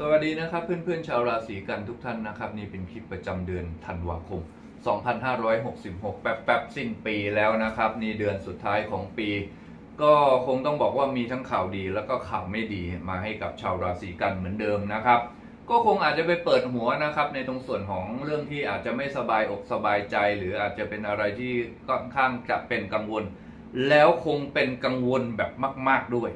สวัสดีนะครับเพื่อนๆชาวราศีกันทุกท่านนะครับ นี่เป็นคลิปประจำเดือนธันวาคม 2566 แป๊บๆสิ้นปีแล้วนะครับ นี่เดือนสุดท้ายของปี ก็คงต้องบอกว่ามีทั้งข่าวดีแล้วก็ข่าวไม่ดีมาให้กับชาวราศีกันเหมือนเดิมนะครับ ก็คงอาจจะไปเปิดหัวนะครับ ในตรงส่วนของเรื่องที่อาจจะไม่สบายอกสบายใจ หรืออาจจะเป็นอะไรที่ค่อนข้างจะเป็นกังวล แล้วคงเป็นกังวลแบบมาก ๆด้วย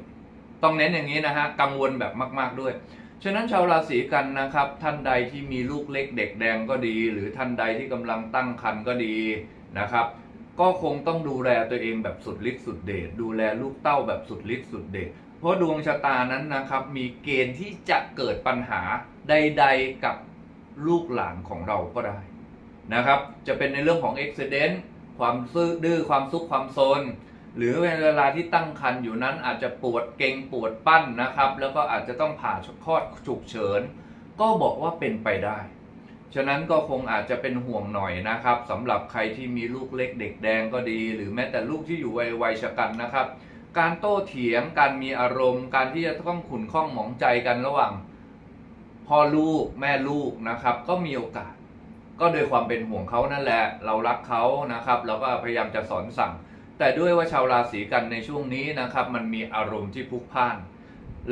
ต้องเน้นอย่างนี้นะฮะกังวลแบบมาก ๆด้วย ฉะนั้นชาวราศีกันนะครับ ท่านใดที่มีลูกเล็กเด็กแดงก็ดี หรือท่านใดที่กำลังตั้งครรภ์ก็ดีนะครับ ก็คงต้องดูแลตัวเองแบบสุดฤทธิ์สุดเดชดูแลลูกเต้าแบบสุดฤทธิ์สุดเดชเพราะดวงชะตานั้นนะครับ มีเกณฑ์ที่จะเกิดปัญหาใด ๆกับลูกหลานของเราก็ได้นะครับ จะเป็นในเรื่องของเอุบิเหตุความซื่อดื้อความซุกความโซน หรือเวลาที่ตั้งครรภ์อยู่นั้นอาจจะปวดเกร็งปวดปั้นนะครับ แล้วก็อาจจะต้องผ่าคลอดฉุกเฉิน ก็บอกว่าเป็นไปได้ ฉะนั้นก็คงอาจจะเป็นห่วงหน่อยนะครับสำหรับใครที่มีลูกเล็กเด็กแดงก็ดี หรือแม้แต่ลูกที่อยู่วัยวัยชะกันนะครับ การโต้เถียงการมีอารมณ์ การที่จะต้องขุนข้องหมองใจกันระหว่างพ่อลูกแม่ลูกนะครับ ก็มีโอกาส ก็โดยความเป็นห่วงเขานั่นแหละ เรารักเขานะครับ เราก็พยายามจะสอนสั่ง แต่ด้วยว่าชาวราศีกันในช่วงนี้นะครับ มันมีอารมณ์ที่พลุกพล่าน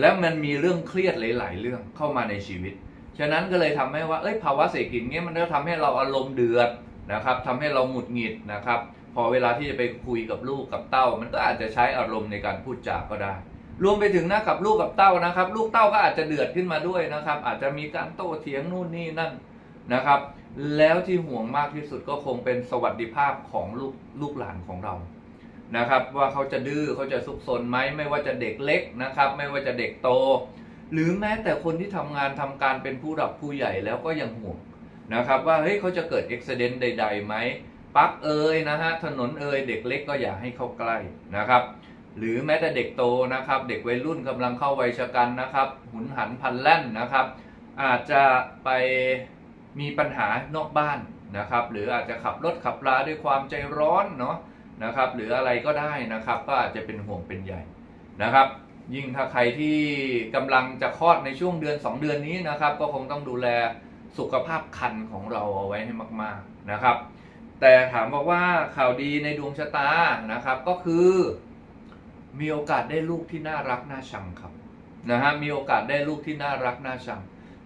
และมันมีเรื่องเครียดหลาย ๆ เรื่องเข้ามาในชีวิต ฉะนั้นก็เลยทำให้ว่าเอ้ยภาวะเศรษฐกิจเนี้ยมันก็ทำให้เราอารมณ์เดือดนะครับทำให้เราหงุดหงิดนะครับ พอเวลาที่จะไปคุยกับลูกกับเต้า มันก็อาจจะใช้อารมณ์ในการพูดจาก็ได้ รวมไปถึงนะกับลูกกับเต้านะครับ ลูกเต้าก็อาจจะเดือดขึ้นมาด้วยนะครับ อาจจะมีการโต้เถียงนู่นนี่นั่นนะครับ แล้วที่ห่วงมากที่สุดก็คงเป็นสวัสดิภาพของลูกลูกหลานของเรา นะครับ ว่าเขาจะดื้อเขาจะซุกซนไหมไม่ว่าจะเด็กเล็กนะครับ ไม่ว่าจะเด็กโต หรือแม้แต่คนที่ทำงานทำการเป็นผู้หลักผู้ใหญ่แล้วก็ยังห่วงนะครับ ว่าเฮ้ยเขาจะเกิดอุบิเหตุใดๆไหมปั๊กเอยนะฮะถนนเอยเด็กเล็กก็อย่าให้เข้าใกล้นะครับ หรือแม้แต่เด็กโตนะครับ เด็กวัยรุ่นกำลังเข้าวัยชะกันนะครับ หุนหันพันแล่นนะครับ อาจจะไปมีปัญหานอกบ้านนะครับ หรืออาจจะขับรถขับราด้วยความใจร้อนเนาะ นะครับหรืออะไรก็ได้นะครับก็อาจจะเป็นห่วงเป็นใหญ่นะครับ ยิ่งถ้าใครที่กำลังจะคลอดในช่วงเดือน 2 เดือนนี้นะครับ ก็คงต้องดูแลสุขภาพคันของเราเอาไว้ให้มาก ๆนะครับ แต่ถามบอกว่าข่าวดีในดวงชะตานะครับก็คือมีโอกาสได้ลูกที่น่ารักน่าชังครับนะฮะมีโอกาสได้ลูกที่น่ารักน่าชัง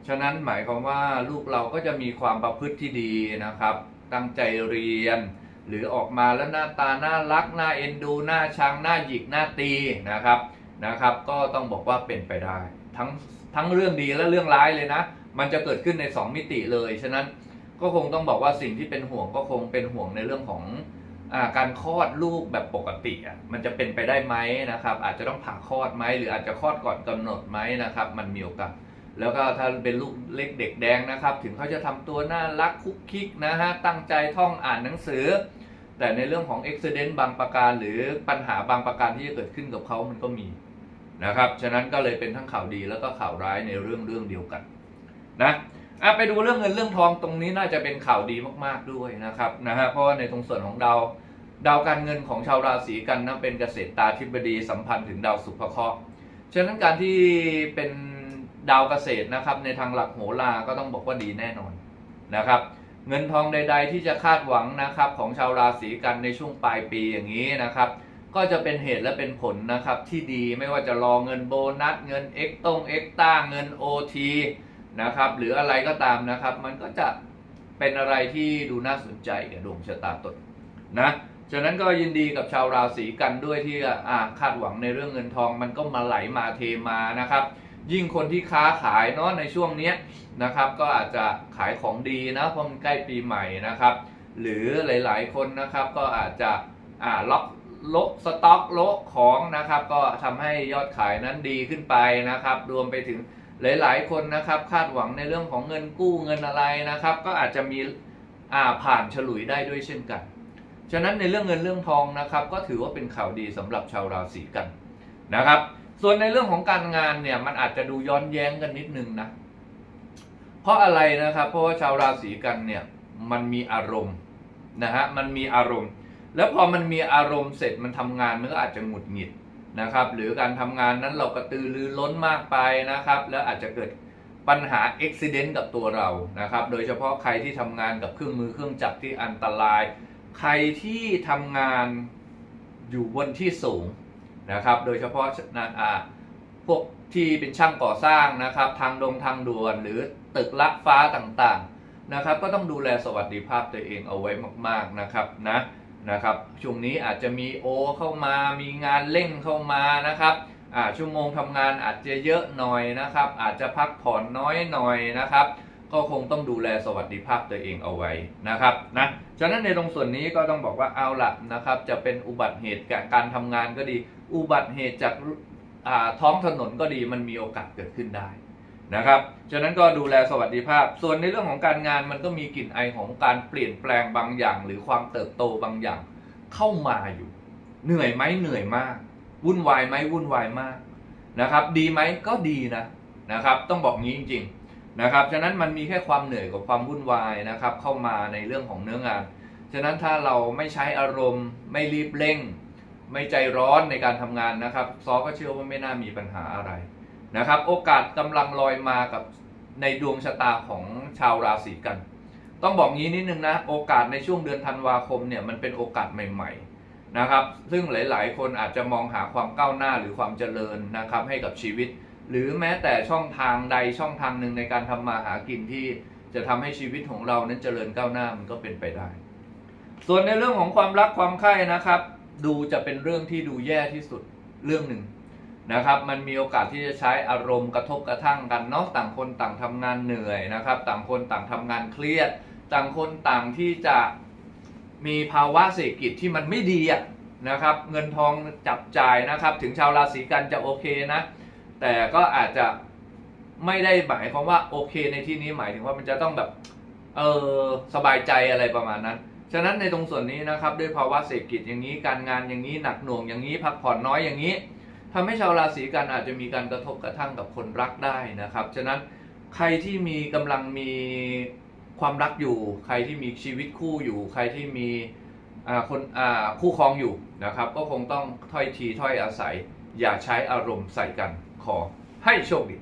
ฉะนั้นหมายความว่าลูกเราก็จะมีความประพฤติที่ดีนะครับ ตั้งใจเรียน หรือออกมาแล้วหน้าตาน่ารักน่าเอ็นดูน่าชังน่าหยิกน่าตีนะครับนะครับ ก็ต้องบอกว่าเป็นไปได้ ทั้งทั้งเรื่องดีและเรื่องร้ายเลยนะ มันจะเกิดขึ้นใน 2 มิติเลยฉะนั้นก็คงต้องบอกว่าสิ่งที่เป็นห่วงก็คงเป็นห่วงในเรื่องของอาการคลอดลูกแบบปกติอะมันจะเป็นไปได้ไหมนะครับ อาจจะต้องผ่าคลอดไหมหรืออาจจะคลอดก่อนกำหนดไหมนะครับ มันมีโอกาสแล้วก็ถ้าเป็นลูกเล็กเด็กแดงนะครับ ถึงเขาจะทำตัวน่ารักคุกคิกนะฮะตั้งใจท่องอ่านหนังสือ แต่ในเรื่องของอุบิเหตุบางประการหรือปัญหาบางประการที่จะเกิดขึ้นกับเขามันก็มีนะครับ ฉะนั้นก็เลยเป็นทั้งข่าวดีแล้วก็ข่าวร้ายในเรื่องเรื่องเดียวกันนะอะไปดูเรื่องเงินเรื่องทองตรงนี้น่าจะเป็นข่าวดีมากๆด้วยนะครับนะฮะเพราะว่าในตรงส่วนของดาวดาวการเงินของชาวราศีกันนะเป็นเกษตรตาธิบดีสัมพันธ์ถึงดาวสุภเคราะห์ฉะนั้นการที่เป็นดาวเกษตรนะครับในทางหลักโหราก็ต้องบอกว่าดีแน่นอนนะครับ เงินทองใด ๆ ที่จะคาดหวังนะครับของชาวราศีกันในช่วงปลายปีอย่างนี้นะครับ ก็จะเป็นเหตุและเป็นผลนะครับที่ดีไม่ว่าจะรอเงินโบนัสเงินเอ็กตงเอ็กต้าเงิน OT นะครับหรืออะไรก็ตามนะครับ มันก็จะเป็นอะไรที่ดูน่าสนใจกับดวงชะตาตนนะฉะนั้นก็ยินดีกับชาวราศีกันด้วยที่คาดหวังในเรื่องเงินทองมันก็มาไหลมาเทมานะครับ ยิ่งคนที่ค้าขายเนาะในช่วงนี้นะครับ ก็อาจจะขายของดีนะเพราะมันใกล้ปีใหม่นะครับ หรือหลายๆคนนะครับก็อาจจะอ่าล็อกโลสต็อกโลของนะครับ ก็ทำให้ยอดขายนั้นดีขึ้นไปนะครับ รวมไปถึงหลาย ๆ คนนะครับคาดหวังในเรื่องของเงินกู้เงินอะไรนะครับ ก็อาจจะมีอ่าผ่านฉลุยได้ด้วยเช่นกัน ฉะนั้นในเรื่องเงินเรื่องทองนะครับ ก็ถือว่าเป็นข่าวดีสำหรับชาวราศีกันนะครับ ส่วนในเรื่องของการงานเนี่ย มันอาจจะดูย้อนแย้งกันนิดนึงนะ เพราะอะไรนะครับ เพราะว่าชาวราศีกันเนี่ย มันมีอารมณ์นะฮะ มันมีอารมณ์ แล้วพอมันมีอารมณ์เสร็จมันทำงานมันก็อาจจะหงุดหงิดนะครับ หรือการทำงานนั้นเรากระตือรือร้นมากไปนะครับ แล้วอาจจะเกิดปัญหาอุบิเหตุกับตัวเรานะครับ โดยเฉพาะใครที่ทำงานกับเครื่องมือเครื่องจักรที่อันตราย ใครที่ทำงานอยู่บนที่สูง นะครับ โดยเฉพาะนะอ่าพวกที่เป็นช่างก่อสร้างนะครับ ทางดงทางด่วนหรือตึกละฟ้าต่างๆนะครับ ก็ต้องดูแลสวัสดิภาพตัวเองเอาไว้มากๆนะครับนะนะครับช่วงนี้อาจจะมีโอเข้ามามีงานเร่งเข้ามานะครับอ่าชั่วโมงทำงานอาจจะเยอะหน่อยนะครับ อาจจะพักผ่อนน้อยหน่อยนะครับ ก็คงต้องดูแลสวัสดิภาพตัวเองเอาไว้นะครับนะฉะนั้นในตรงส่วนนี้ก็ต้องบอกว่าเอาละนะครับ จะเป็นอุบัติเหตุการทำงานก็ดี อุบัติเหตุจากาท้องถนนก็ดีมันมีโอกาสเกิดขึ้นได้นะครับ ฉะนั้นก็ดูแลสวัสดิภาพ ส่วนในเรื่องของการงานมันก็มีกลิ่นไอของการเปลี่ยนแปลงบางอย่าง หรือความเติบโตบางอย่าง เข้ามาอยู่ เหนื่อยไหมเหนื่อยมาก วุ่นวายไหมวุ่นวายมากนะครับ ดีไหมก็ดีนะนะครับ ต้องบอกงี้จริง ๆ นะครับ ฉะนั้นมันมีแค่ความเหนื่อยกับความวุ่นวายนะครับ เข้ามาในเรื่องของเนื้องาน ฉะนั้นถ้าเราไม่ใช้อารมณ์ ไม่รีบเร่ง ไม่ใจร้อนในการทำงานนะครับ ซอก็เชื่อว่าไม่น่ามีปัญหาอะไรนะครับ โอกาสกำลังลอยมากับในดวงชะตาของชาวราศีกัน ต้องบอกงี้นิดนึงนะ โอกาสในช่วงเดือนธันวาคมเนี่ยมันเป็นโอกาสใหม่ ๆนะครับ ซึ่งหลาย ๆ คนอาจจะมองหาความก้าวหน้าหรือความเจริญนะครับให้กับชีวิต หรือแม้แต่ช่องทางใดช่องทางหนึ่งในการทำมาหากินที่จะทำให้ชีวิตของเรานั้นเจริญก้าวหน้ามันก็เป็นไปได้ ส่วนในเรื่องของความรักความใคร่นะครับ ดูจะเป็นเรื่องที่ดูแย่ที่สุดเรื่องหนึ่งนะครับ มันมีโอกาสที่จะใช้อารมณ์กระทบกระทั่งกันเนาะต่างคนต่างทำงานเหนื่อยนะครับ ต่างคนต่างทำงานเครียด ต่างคนต่างที่จะมีภาวะเศรษฐกิจที่มันไม่ดีนะครับ เงินทองจับจ่ายนะครับ ถึงชาวราศีกันจะโอเคนะ แต่ก็อาจจะไม่ได้หมายความว่าโอเคในที่นี้หมายถึงว่ามันจะต้องแบบเออสบายใจอะไรประมาณนั้น ฉะนั้นในตรงส่วนนี้นะครับด้วยภาวะเศรษฐกิจอย่างนี้การงานอย่างนี้หนักหน่วงอย่างนี้พักผ่อนน้อยอย่างนี้ทำให้ชาวราศีกันอาจจะมีการกระทบกระทั่งกับคนรักได้นะครับ ฉะนั้นใครที่มีกำลังมีความรักอยู่ ใครที่มีชีวิตคู่อยู่ ใครที่มีคนคู่ครองอยู่นะครับ ก็คงต้องถ้อยทีถ้อยอาศัย อย่าใช้อารมณ์ใส่กัน ขอให้โชคดี